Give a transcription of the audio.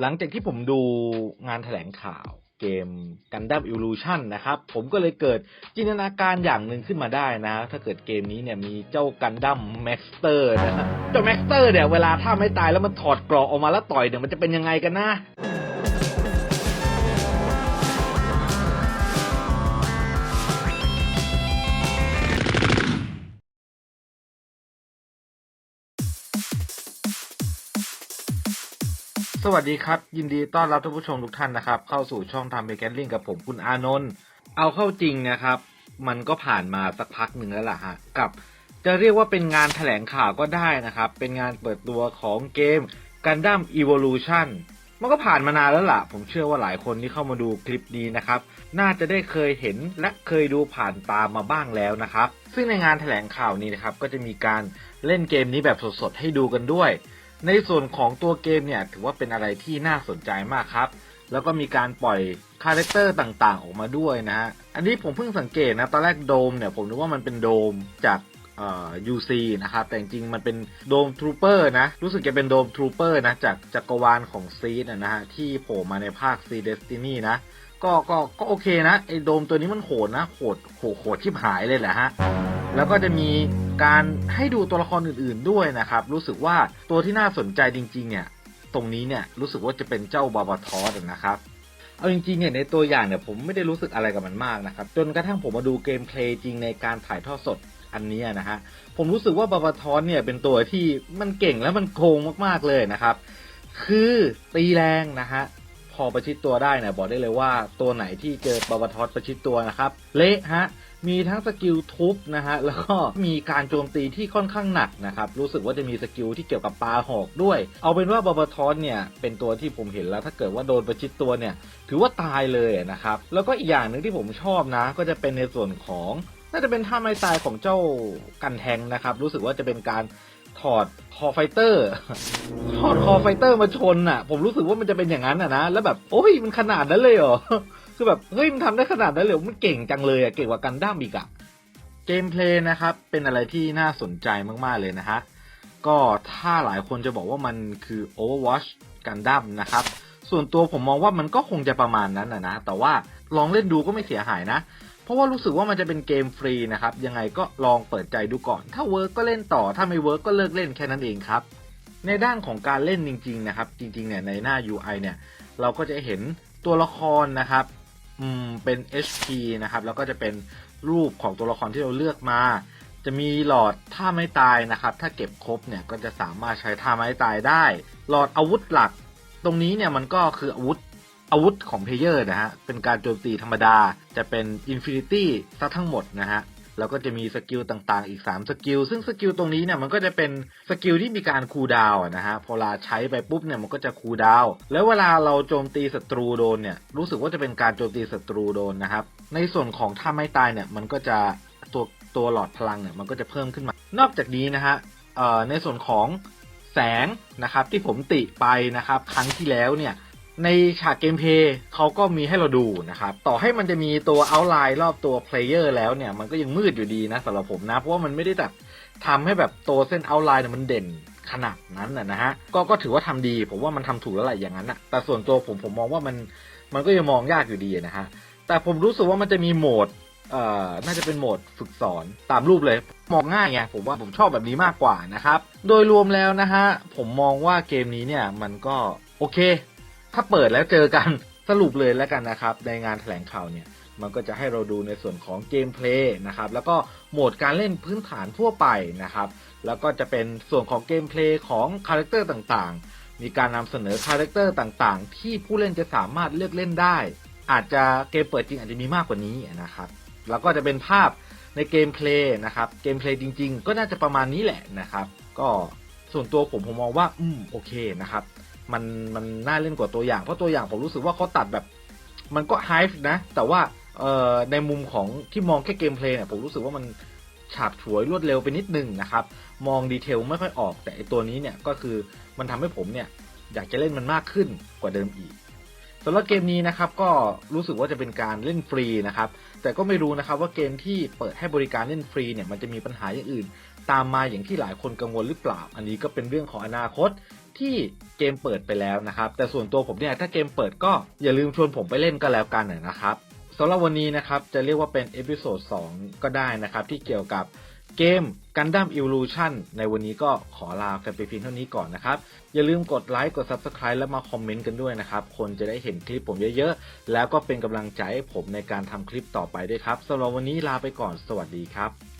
หลังจากที่ผมดูงานแถลงข่าวเกม Gundam Evolution นะครับ ผมก็เลยเกิดจินตนาการอย่างหนึ่งขึ้นมาได้นะ ถ้าเกิดเกมนี้เนี่ยมีเจ้า Gundam Master นะฮะเจ้า Master เนี่ยเวลาถ้าไม่ตายแล้วมันถอดกรอกออกมาแล้วต่อยเนี่ยมันจะเป็นยังไงกันนะ วัสดีครับ ยินดีต้อนรับท่านผู้ชมทุกท่านนะครับ เข้าสู่ช่องทำเบเกนลิงกับผมคุณอานนท์เอาเข้าจริงนะครับ มันก็ผ่านมาสักพักหนึ่งแล้วล่ะฮะกับ จะเรียกว่าเป็นงานแถลงข่าวก็ได้นะครับ เป็นงานเปิดตัวของเกม Gundam Evolution มันก็ผ่านมานานแล้วล่ะ ผมเชื่อว่าหลายคนที่เข้ามาดูคลิปนี้นะครับ น่าจะได้เคยเห็นและเคยดูผ่านตามมาบ้างแล้วนะครับ ซึ่งในงานแถลงข่าวนี้นะครับ ก็จะมีการเล่นเกมนี้แบบสดๆให้ดูกันด้วย ในส่วนของตัวเกมเนี่ยถือว่าเป็นอะไรที่น่าสนใจมากครับ แล้วก็มีการปล่อยคาแรคเตอร์ต่างๆ ออกมาด้วยนะฮะ อันนี้ผมเพิ่งสังเกตนะตอนแรกโดมเนี่ยผมนึกว่ามันเป็นโดมจากเอ่อ UC นะครับ แต่จริงๆมันเป็นโดมทรูเปอร์นะ รู้สึกจะเป็นโดมทรูเปอร์นะ จากจักรวาลของซีดนะฮะ ที่โผล่มาในภาค C Destiny นะ ก็ก็ก็โอเคนะไอ้โดมตัวนี้มันโหดนะโหดโหดโหดชิบหายเลยแหละฮะแล้วก็จะมีการให้ดูตัวละครอื่นๆด้วยนะครับ รู้สึกว่าตัวที่น่าสนใจจริง ๆ เนี่ย ตรงนี้เนี่ยรู้สึกว่าจะเป็นเจ้าบาบาทอสนะครับเอาจริงๆเนี่ยในตัวอย่างเนี่ยผมไม่ได้รู้สึกอะไรกับมันมากนะครับ จนกระทั่งผมมาดูเกมเพลย์จริงในการถ่ายทอดสดอันนี้นะฮะผมรู้สึกว่าบาบาทอสเนี่ยเป็นตัวที่มันเก่งและมันโกงมากๆเลยนะครับ คือตีแรงนะฮะ อประชิดตัวได้เนี่ยบอกได้เลยว่าตัวไหนที่เจอบาบาทอสประชิดตัวนะครับ เละฮะมีทั้งสกิลทุบนะฮะแล้วก็มีการโจมตีที่ค่อนข้างหนักนะครับรู้สึกว่าจะมีสกิลที่เกี่ยวกับปลาหอกด้วย เอาเป็นว่าบาบาทอสเนี่ยเป็นตัวที่ผมเห็นแล้ว ถ้าเกิดว่าโดนประชิดตัวเนี่ยถือว่าตายเลยนะครับแล้วก็อีกอย่างหนึ่งที่ผมชอบนะ ก็จะเป็นในส่วนของน่าจะเป็นท่าไม้ตายของเจ้ากันแทงนะครับรู้สึกว่าจะเป็นการ ถอดคอไฟเตอร์ถอดคอไฟเตอร์มาชนอะ ผมรู้สึกว่ามันจะเป็นอย่างนั้นอะนะแล้วแบบโอ้ยมันขนาดนั้นเลยเหรอคือแบบเฮ้ยมันทำได้ขนาดนั้นเลยมันเก่งจังเลยอะเก่งกว่ากันด้ามอีกอะเกมเพลย์นะครับ เป็นอะไรที่น่าสนใจมากๆเลยนะฮะก็ถ้าหลายคนจะบอกว่ามันคือ Overwatch Gundam นะครับ ส่วนตัวผมมองว่ามันก็คงจะประมาณนั้นนะนะแต่ว่าลองเล่นดูก็ไม่เสียหายนะ เพราะว่ารู้สึกว่ามันจะเป็นเกมฟรีนะครับ ยังไงก็ลองเปิดใจดูก่อน ถ้าเวิร์กก็เล่นต่อ ถ้าไม่เวิร์กก็เลิกเล่นแค่นั้นเองครับ ในด้านของการเล่นจริง ๆ นะครับ จริง ๆ เนี่ยในหน้า UI เนี่ย เราก็จะเห็นตัวละครนะครับ อืม เป็น HP นะครับ แล้วก็จะเป็นรูปของตัวละครที่เราเลือกมา จะมีหลอดท่าไม้ตายนะครับ ถ้าเก็บครบเนี่ยก็จะสามารถใช้ท่าไม้ตายได้ หลอดอาวุธหลัก ตรงนี้เนี่ยมันก็คืออาวุธ อาวุธของเพลเยอร์นะฮะ เป็นการโจมตีธรรมดา จะเป็น Infinity ซะทั้งหมดนะฮะ แล้วก็จะมีสกิลต่างๆ อีก 3 สกิล ซึ่งสกิลตรงนี้เนี่ยมันก็จะเป็นสกิลที่มีการคูลดาวนะฮะ พอเวลาใช้ไปปุ๊บเนี่ยมันก็จะคูลดาว แล้วเวลาเราโจมตีศัตรูโดนเนี่ย รู้สึกว่าจะเป็นการโจมตีศัตรูโดนนะครับ ในส่วนของถ้าไม่ตายเนี่ยมันก็จะตัวตัวหลอดพลังเนี่ยมันก็จะเพิ่มขึ้นมา นอกจากนี้นะฮะเอ่อในส่วนของแสงนะครับที่ผมติไปนะครับครั้งที่แล้วเนี่ย ในฉากเกมเพย์เขาก็มีให้เราดูนะครับ ต่อให้มันจะมีตัวเอาไลน์รอบตัวเพลเยอร์แล้วเนี่ย มันก็ยังมืดอยู่ดีนะสำหรับผมนะ เพราะว่ามันไม่ได้แบบทำให้แบบตัวเส้นเอาไลน์เนี่ยมันเด่นขนาดนั้นนะนะฮะ ก็ก็ถือว่าทำดี ผมว่ามันทำถูกแล้วแหละอย่างนั้นนะแต่ส่วนตัวผมผมมองว่ามันมันก็ยังมองยากอยู่ดีนะฮะ แต่ผมรู้สึกว่ามันจะมีโหมดเอ่อน่าจะเป็นโหมดฝึกสอนตามรูปเลย มองง่ายไงผมว่าผมชอบแบบนี้มากกว่านะครับ โดยรวมแล้วนะฮะผมมองว่าเกมนี้เนี่ยมันก็โอเค ถ้าเปิดแล้วเจอกันสรุปเลยแล้วกันนะครับ ในงานแถลงข่าวเนี่ย มันก็จะให้เราดูในส่วนของเกมเพลย์นะครับ แล้วก็โหมดการเล่นพื้นฐานทั่วไปนะครับ แล้วก็จะเป็นส่วนของเกมเพลย์ของคาแรคเตอร์ต่างๆ มีการนำเสนอคาแรคเตอร์ต่างๆ ที่ผู้เล่นจะสามารถเลือกเล่นได้ อาจจะเกมเปิดจริงอาจจะมีมากกว่านี้นะครับ แล้วก็จะเป็นภาพในเกมเพลย์นะครับ เกมเพลย์จริง ๆ ก็น่าจะประมาณนี้แหละนะครับ ก็ส่วนตัวผมผมมองว่า อืม โอเคนะครับ มันมันน่าเล่นกว่าตัวอย่างเพราะตัวอย่างผมรู้สึกว่าเขาตัดแบบ มันก็ไฮฟ์นะ แต่ว่าเอ่อในมุมของที่มองแค่เกมเพลย์เนี่ยผมรู้สึกว่ามันฉาบฉวยรวดเร็วไปนิดนึงนะครับ มองดีเทลไม่ค่อยออก แต่ไอตัวนี้เนี่ยก็คือมันทำให้ผมเนี่ยอยากจะเล่นมันมากขึ้นกว่าเดิมอีกสำหรับเกมนี้นะครับก็รู้สึกว่าจะเป็นการเล่นฟรีนะครับ แต่ก็ไม่รู้นะครับว่าเกมที่เปิดให้บริการเล่นฟรีเนี่ยมันจะมีปัญหาอย่างอื่น ตามมาอย่างที่หลายคนกังวลหรือเปล่า อันนี้ก็เป็นเรื่องของอนาคต ที่เกมเปิดไปแล้วนะครับ แต่ส่วนตัวผมเนี่ยถ้าเกมเปิดก็อย่าลืมชวนผมไปเล่นก็แล้วกันนะครับสำหรับวันนี้นะครับจะเรียกว่าเป็นเอพิโซด2ก็ได้นะครับ ที่เกี่ยวกับเกม Gundam Evolution ในวันนี้ก็ขอลากันไปเพียงเท่านี้ก่อนนะครับ อย่าลืมกดไลค์กด Subscribe แล้วมาคอมเมนต์กันด้วยนะครับ คนจะได้เห็นคลิปผมเยอะๆ แล้วก็เป็นกำลังใจให้ผมในการทำคลิปต่อไปด้วยครับสำหรับวันนี้ลาไปก่อนสวัสดีครับ